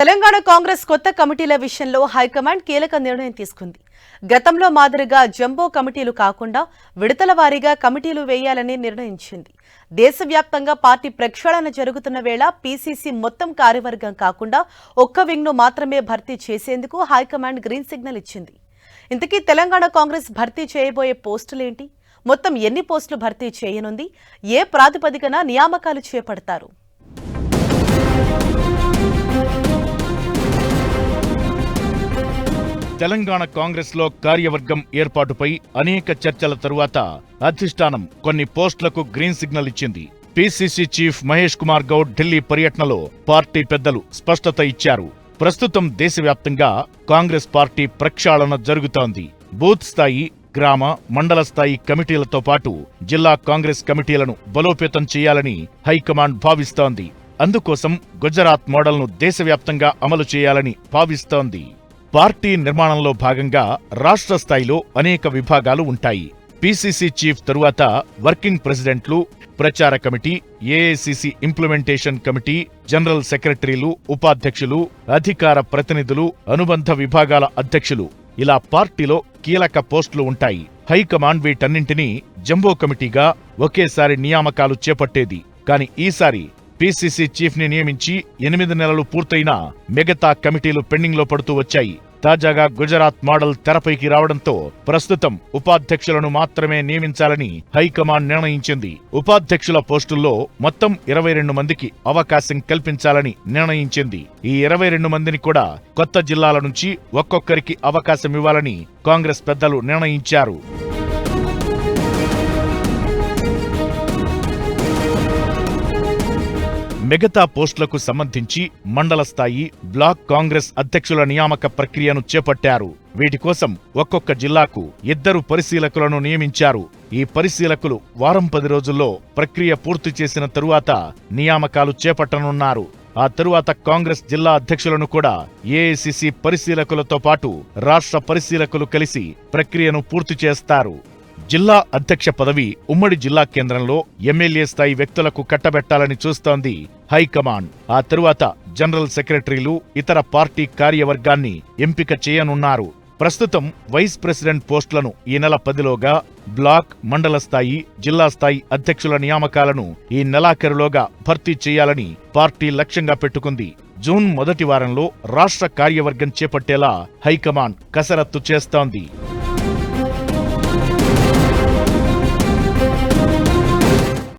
తెలంగాణ కాంగ్రెస్ కొత్త కమిటీల విషయంలో హైకమాండ్ కీలక నిర్ణయం తీసుకుంది. గతంలో మాదిరిగా జంబో కమిటీలు కాకుండా విడతల వారీగా కమిటీలు వేయాలని నిర్ణయించింది. దేశవ్యాప్తంగా పార్టీ ప్రక్షాళన జరుగుతున్న వేళ పీసీసీ మొత్తం కార్యవర్గం కాకుండా ఒక్క వింగ్ను మాత్రమే భర్తీ చేసేందుకు హైకమాండ్ గ్రీన్ సిగ్నల్ ఇచ్చింది. ఇంతకీ తెలంగాణ కాంగ్రెస్ భర్తీ చేయబోయే పోస్టులేంటి? మొత్తం ఎన్ని పోస్టులు భర్తీ చేయనుంది? ఏ ప్రాతిపదికన నియామకాలు చేపడతారు? తెలంగాణ కాంగ్రెస్లో కార్యవర్గం ఏర్పాటుపై అనేక చర్చల తరువాత అధిష్టానం కొన్ని పోస్టులకు గ్రీన్ సిగ్నల్ ఇచ్చింది. పిసిసి చీఫ్ మహేష్ కుమార్ గౌడ్ ఢిల్లీ పర్యటనలో పార్టీ పెద్దలు స్పష్టత ఇచ్చారు. ప్రస్తుతం దేశవ్యాప్తంగా కాంగ్రెస్ పార్టీ ప్రక్షాళన జరుగుతోంది. బూత్ స్థాయి గ్రామ మండల స్థాయి కమిటీలతో పాటు జిల్లా కాంగ్రెస్ కమిటీలను బలోపేతం చేయాలని హైకమాండ్ భావిస్తోంది. అందుకోసం గుజరాత్ మోడల్ను దేశవ్యాప్తంగా అమలు చేయాలని భావిస్తోంది. పార్టీ నిర్మాణంలో భాగంగా రాష్ట్ర స్థాయిలో అనేక విభాగాలు ఉంటాయి. పీసీసీ చీఫ్ తరువాత వర్కింగ్ ప్రెసిడెంట్లు ప్రచార committee AICC implementation committee general సెక్రటరీలు ఉపాధ్యక్షులు అధికార ప్రతినిధులు అనుబంధ విభాగాల అధ్యక్షులు. ఇలా పార్టీలో కీలక పోస్టులు ఉంటాయి. హైకమాండ్ వీటన్నింటినీ జంబో కమిటీగా ఒకేసారి నియామకాలు చేపట్టేది. కాని ఈసారి పీసీసీ చీఫ్ని నియమించి ఎనిమిది నెలలు పూర్తయినా మిగతా కమిటీలు పెండింగ్లో పడుతూ వచ్చాయి. తాజాగా గుజరాత్ మోడల్ తెరపైకి రావడంతో ప్రస్తుతం ఉపాధ్యక్షులను మాత్రమే నియమించాలని హైకమాండ్ నిర్ణయించింది. ఉపాధ్యక్షుల పోస్టుల్లో మొత్తం ఇరవై రెండు మందికి అవకాశం కల్పించాలని నిర్ణయించింది. ఈ ఇరవై రెండు మందిని కూడా కొత్త జిల్లాల నుంచి ఒక్కొక్కరికి అవకాశం ఇవ్వాలని కాంగ్రెస్ పెద్దలు నిర్ణయించారు. మిగతా పోస్టులకు సంబంధించి మండల స్థాయి బ్లాక్ కాంగ్రెస్ అధ్యక్షుల నియామక ప్రక్రియను చేపట్టారు. వీటి కోసం ఒక్కొక్క జిల్లాకు ఇద్దరు పరిశీలకులను నియమించారు. ఈ పరిశీలకులు వారం పది రోజుల్లో ప్రక్రియ పూర్తి చేసిన తరువాత నియామకాలు చేపట్టనున్నారు. ఆ తరువాత కాంగ్రెస్ జిల్లా అధ్యక్షులను కూడా ఏఐసిసి పరిశీలకులతో పాటు రాష్ట్ర పరిశీలకులు కలిసి ప్రక్రియను పూర్తి చేస్తారు. జిల్లా అధ్యక్ష పదవి ఉమ్మడి జిల్లా కేంద్రంలో ఎమ్మెల్యే స్థాయి వ్యక్తులకు కట్టబెట్టాలని చూస్తోంది హైకమాండ్. ఆ తరువాత జనరల్ సెక్రటరీలు ఇతర పార్టీ కార్యవర్గాన్ని ఎంపిక చేయనున్నారు. ప్రస్తుతం వైస్ ప్రెసిడెంట్ పోస్టులను ఈ నెల పదిలోగా బ్లాక్ మండల స్థాయి జిల్లా స్థాయి అధ్యక్షుల నియామకాలను ఈ నెలాఖరులోగా భర్తీ చేయాలని పార్టీ లక్ష్యంగా పెట్టుకుంది. జూన్ మొదటి వారంలో రాష్ట్ర కార్యవర్గం చేపట్టేలా హైకమాండ్ కసరత్తు చేస్తోంది.